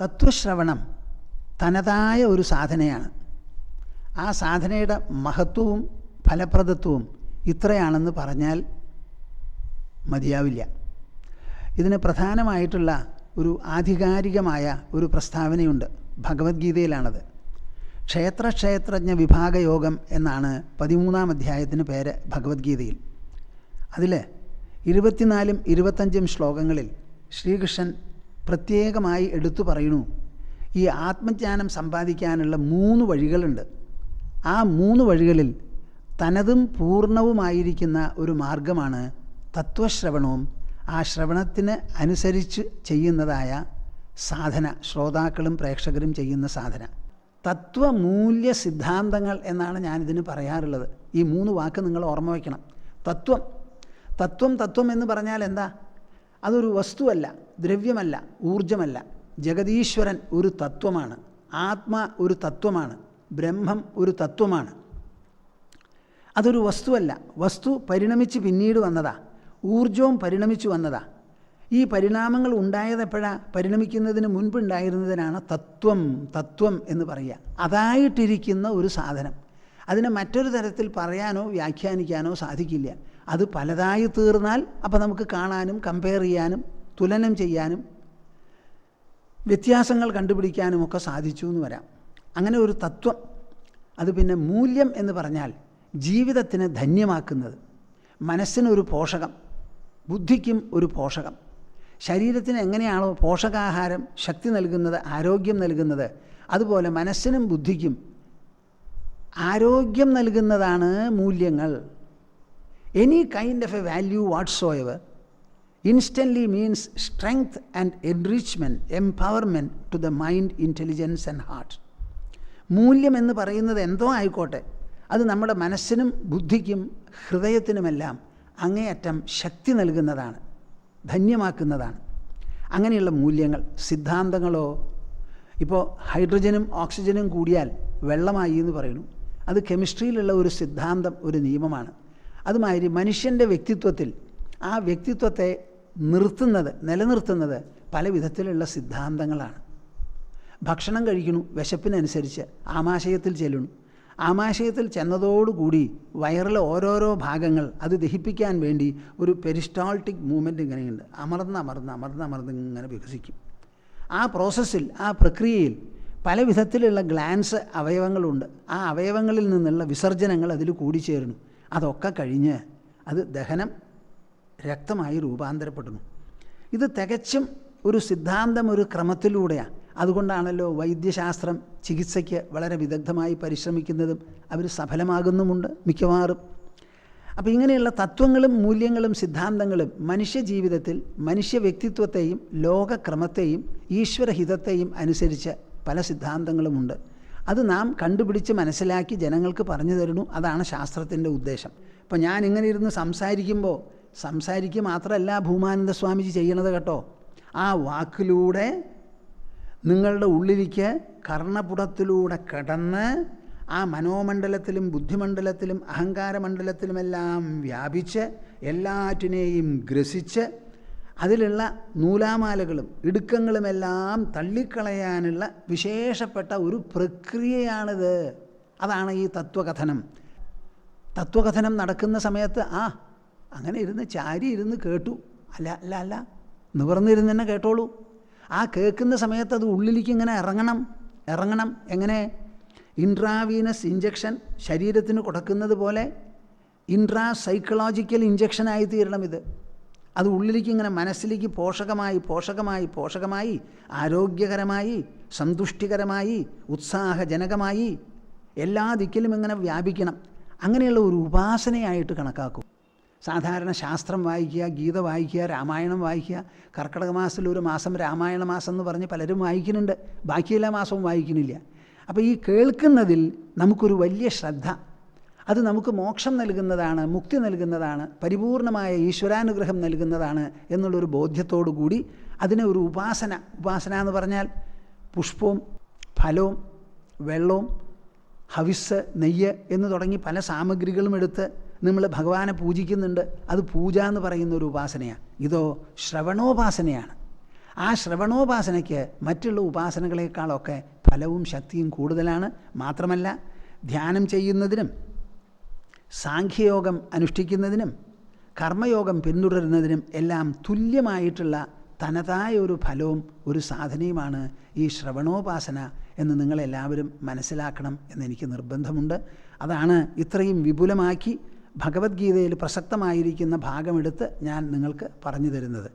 തത്വശ്രവണം തനതായ ഒരു സാധനയാണ്. ആ സാധനയുടെ മഹത്വവും ഫലപ്രദത്വവും ഇത്രയാണെന്ന് പറഞ്ഞാൽ മതിയാവില്ല. ഇതിന് പ്രധാനമായിട്ടുള്ള ഒരു ആധികാരികമായ ഒരു പ്രസ്താവനയുണ്ട്. ഭഗവത്ഗീതയിലാണത്. ക്ഷേത്രക്ഷേത്രജ്ഞ വിഭാഗയോഗം എന്നാണ് പതിമൂന്നാം അധ്യായത്തിന് പേര് ഭഗവത്ഗീതയിൽ. അതിൽ ഇരുപത്തിനാലും ഇരുപത്തഞ്ചും ശ്ലോകങ്ങളിൽ ശ്രീകൃഷ്ണൻ പ്രത്യേകമായി എടുത്തു പറയുന്നു. ഈ ആത്മജ്ഞാനം സമ്പാദിക്കാനുള്ള മൂന്ന് വഴികളുണ്ട്. ആ മൂന്ന് വഴികളിൽ തനതും പൂർണവുമായിരിക്കുന്ന ഒരു മാർഗമാണ് തത്വശ്രവണവും. ആ ശ്രവണത്തിന് അനുസരിച്ച് ചെയ്യുന്നതായ സാധന ശ്രോതാക്കളും പ്രേക്ഷകരും ചെയ്യുന്ന സാധന. തത്വമൂല്യ സിദ്ധാന്തങ്ങൾ എന്നാണ് ഞാനിതിന് പറയാറുള്ളത്. ഈ മൂന്ന് വാക്ക് നിങ്ങൾ ഓർമ്മ വയ്ക്കണം. തത്വം. തത്വം തത്വം എന്ന് പറഞ്ഞാൽ എന്താ? അതൊരു വസ്തുവല്ല ദ്രവ്യമല്ല ഊർജമല്ല ജഗതീശ്വരൻ ഒരു തത്വമാണ്. ആത്മ ഒരു തത്വമാണ്. ബ്രഹ്മം ഒരു തത്വമാണ്. അതൊരു വസ്തുവല്ല. വസ്തു പരിണമിച്ച് പിന്നീട് വന്നതാ. ഊർജവും പരിണമിച്ചു വന്നതാ. ഈ പരിണാമങ്ങൾ ഉണ്ടായതെപ്പോഴാ? പരിണമിക്കുന്നതിന് മുൻപുണ്ടായിരുന്നതിനാണ് തത്വം തത്വം എന്ന് പറയുക. അതായിട്ടിരിക്കുന്ന ഒരു സാധനം. അതിനെ മറ്റൊരു തരത്തിൽ പറയാനോ വ്യാഖ്യാനിക്കാനോ സാധിക്കില്ല. അത് പലതായി തീർന്നാൽ അപ്പോൾ നമുക്ക് കാണാനും കമ്പയർ ചെയ്യാനും തുലനം ചെയ്യാനും വ്യത്യാസങ്ങൾ കണ്ടുപിടിക്കാനും ഒക്കെ സാധിച്ചു എന്ന് വരാം. അങ്ങനെ ഒരു തത്വം അത് പിന്നെ മൂല്യം എന്ന് പറഞ്ഞാൽ ജീവിതത്തിന് ധന്യമാക്കുന്നത്. മനസ്സിനൊരു പോഷകം ബുദ്ധിക്കും ഒരു പോഷകം. ശരീരത്തിന് എങ്ങനെയാണോ പോഷകാഹാരം ശക്തി നൽകുന്നത് ആരോഗ്യം നൽകുന്നത് അതുപോലെ മനസ്സിനും ബുദ്ധിക്കും ആരോഗ്യം നൽകുന്നതാണ് മൂല്യങ്ങൾ. Kind of a value whatsoever instantly means strength and enrichment empowerment to the mind intelligence and heart മൂല്യം എന്ന് പറയുന്നത് എന്തോ ആയിക്കോട്ടെ. അത് നമ്മുടെ മനസ്സിനും ബുദ്ധിക്കും ഹൃദയത്തിനുമെല്ലാം അങ്ങേയറ്റം ശക്തി നൽകുന്നതാണ് ധന്യമാക്കുന്നതാണ്. അങ്ങനെയുള്ള മൂല്യങ്ങൾ സിദ്ധാന്തങ്ങളോ ഇപ്പോൾ ഹൈഡ്രജനും ഓക്സിജനും കൂടിയാൽ വെള്ളമായി എന്ന് പറയുന്നു. അത് കെമിസ്ട്രിയിലുള്ള ഒരു സിദ്ധാന്തം ഒരു നിയമമാണ്. അതുമാതിരി മനുഷ്യന്റെ വ്യക്തിത്വത്തിൽ ആ വ്യക്തിത്വത്തെ നിർത്തുന്നത് നിലനിർത്തുന്നത് പല വിധത്തിലുള്ള സിദ്ധാന്തങ്ങളാണ്. ഭക്ഷണം കഴിക്കണു വിശപ്പിനനുസരിച്ച് ആമാശയത്തിൽ ചെല്ലണു ആമാശയത്തിൽ ചെന്നതോടുകൂടി വയറിലെ ഓരോരോ ഭാഗങ്ങൾ അത് ദഹിപ്പിക്കാൻ വേണ്ടി ഒരു പെരിസ്റ്റാൾട്ടിക് മൂവ്മെന്റ് ഇങ്ങനെയുണ്ട്. അമർന്ന് അമർന്ന് അമർന്ന് അമർന്ന് ഇങ്ങനെ വികസിക്കും. ആ പ്രോസസ്സിൽ ആ പ്രക്രിയയിൽ പല വിധത്തിലുള്ള ഗ്ലാൻസ് അവയവങ്ങളുണ്ട്. ആ അവയവങ്ങളിൽ നിന്നുള്ള വിസർജനങ്ങൾ അതിൽ കൂടിച്ചേരുന്നു. അതൊക്കെ കഴിഞ്ഞ് അത് ദഹനം രക്തമായി രൂപാന്തരപ്പെടുന്നു. ഇത് തികച്ചും ഒരു സിദ്ധാന്തം ഒരു ക്രമത്തിലൂടെയാണ് അതുകൊണ്ടാണല്ലോ വൈദ്യശാസ്ത്രം ചികിത്സയ്ക്ക് വളരെ വിദഗ്ധമായി പരിശ്രമിക്കുന്നതും അവർ സഫലമാകുന്നുമുണ്ട് മിക്കവാറും. അപ്പോൾ ഇങ്ങനെയുള്ള തത്വങ്ങളും മൂല്യങ്ങളും സിദ്ധാന്തങ്ങളും മനുഷ്യ ജീവിതത്തിൽ മനുഷ്യ വ്യക്തിത്വത്തെയും ലോകക്രമത്തെയും ഈശ്വരഹിതത്തെയും അനുസരിച്ച് പല സിദ്ധാന്തങ്ങളുമുണ്ട്. അത് നാം കണ്ടുപിടിച്ച് മനസ്സിലാക്കി ജനങ്ങൾക്ക് പറഞ്ഞു തരണു അതാണ് ശാസ്ത്രത്തിന്റെ ഉദ്ദേശം. അപ്പോൾ ഞാൻ ഇങ്ങനെ ഇരുന്ന് സംസാരിക്കുമ്പോൾ സംസാരിക്കുക മാത്രമല്ല ഭൂമാനന്ദ സ്വാമിജി ചെയ്യണത് കേട്ടോ. ആ വാക്കിലൂടെ നിങ്ങളുടെ ഉള്ളിലേക്ക് കർണപുടത്തിലൂടെ കടന്ന് ആ മനോമണ്ഡലത്തിലും ബുദ്ധിമണ്ഡലത്തിലും അഹങ്കാരമണ്ഡലത്തിലുമെല്ലാം വ്യാപിച്ച് എല്ലാറ്റിനെയും ഗ്രസിച്ച് അതിലുള്ള നൂലാമാലകളും ഇടുക്കങ്ങളുമെല്ലാം തള്ളിക്കളയാനുള്ള വിശേഷപ്പെട്ട ഒരു പ്രക്രിയയാണിത്. അതാണ് ഈ തത്വകഥനം. തത്വകഥനം നടക്കുന്ന സമയത്ത് ആ അങ്ങനെ ഇരുന്ന് ചാരി ഇരുന്ന് കേട്ടു. അല്ല അല്ല അല്ല നിവർന്നിരുന്ന് തന്നെ കേട്ടോളൂ. ആ കേൾക്കുന്ന സമയത്ത് അത് ഉള്ളിലേക്ക് ഇങ്ങനെ ഇറങ്ങണം ഇറങ്ങണം. എങ്ങനെ? ഇൻട്രാവീനസ് ഇഞ്ചക്ഷൻ ശരീരത്തിന് കൊടുക്കുന്നത് പോലെ ഇൻട്രാ സൈക്കോളജിക്കൽ ഇഞ്ചക്ഷനായി തീരണം ഇത്. അത് ഉള്ളിലേക്ക് ഇങ്ങനെ മനസ്സിലേക്ക് പോഷകമായി പോഷകമായി പോഷകമായി ആരോഗ്യകരമായി സന്തുഷ്ടികരമായി ഉത്സാഹജനകമായി എല്ലാ ദിക്കിലും ഇങ്ങനെ വ്യാപിക്കണം. അങ്ങനെയുള്ള ഒരു ഉപാസനയായിട്ട് കണക്കാക്കും. സാധാരണ ശാസ്ത്രം വായിക്കുക ഗീത വായിക്കുക രാമായണം വായിക്കുക. കർക്കിടക മാസത്തിൽ ഒരു മാസം രാമായണ മാസം എന്ന് പറഞ്ഞ് പലരും വായിക്കുന്നുണ്ട്. ബാക്കിയെല്ലാ മാസവും വായിക്കുന്നില്ല. അപ്പോൾ ഈ കേൾക്കുന്നതിൽ നമുക്കൊരു വലിയ ശ്രദ്ധ. അത് നമുക്ക് മോക്ഷം നൽകുന്നതാണ് മുക്തി നൽകുന്നതാണ് പരിപൂർണമായ ഈശ്വരാനുഗ്രഹം നൽകുന്നതാണ് എന്നുള്ളൊരു ബോധ്യത്തോടു കൂടി അതിനെ ഒരു ഉപാസന ഉപാസന എന്ന് പറഞ്ഞാൽ പുഷ്പവും ഫലവും വെള്ളവും ഹവിസ് നെയ്യ് എന്ന് തുടങ്ങി പല സാമഗ്രികളും എടുത്ത് നമ്മൾ ഭഗവാനെ പൂജിക്കുന്നുണ്ട്. അത് പൂജ എന്ന് പറയുന്ന ഒരു ഉപാസനയാണ് ഇതോ ശ്രവണോപാസനയാണ്. ആ ശ്രവണോപാസനയ്ക്ക് മറ്റുള്ള ഉപാസനകളെക്കാളൊക്കെ ഫലവും ശക്തിയും കൂടുതലാണ്. മാത്രമല്ല ധ്യാനം ചെയ്യുന്നതിനും സാഖ്യയോഗം അനുഷ്ഠിക്കുന്നതിനും കർമ്മയോഗം പിന്തുടരുന്നതിനും എല്ലാം തുല്യമായിട്ടുള്ള തനതായ ഒരു ഫലവും ഒരു സാധനയുമാണ് ഈ ശ്രവണോപാസന എന്ന് നിങ്ങളെല്ലാവരും മനസ്സിലാക്കണം എന്നെനിക്ക് നിർബന്ധമുണ്ട്. അതാണ് ഇത്രയും വിപുലമാക്കി ഭഗവത്ഗീതയിൽ പ്രസക്തമായിരിക്കുന്ന ഭാഗമെടുത്ത് ഞാൻ നിങ്ങൾക്ക് പറഞ്ഞു തരുന്നത്.